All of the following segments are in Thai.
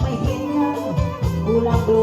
ไม่เห็นนะกูลองดู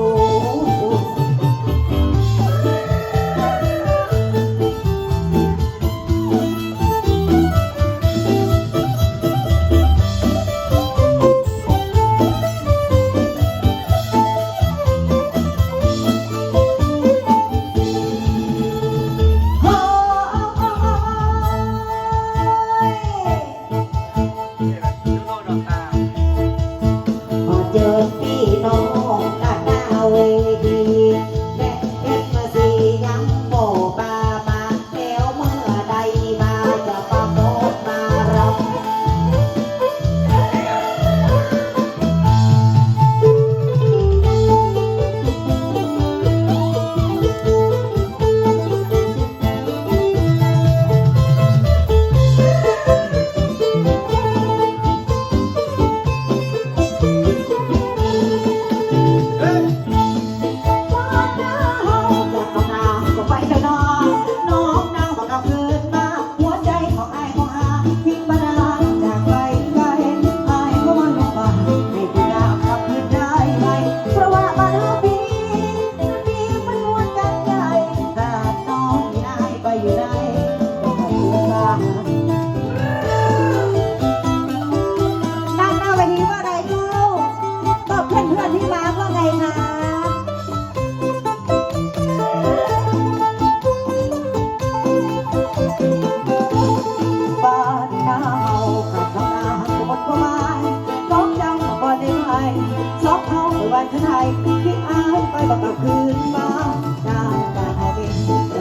สองเขาวันทไายที่อ้ายไปบอกกลับคืนมาน้ำตาเป็น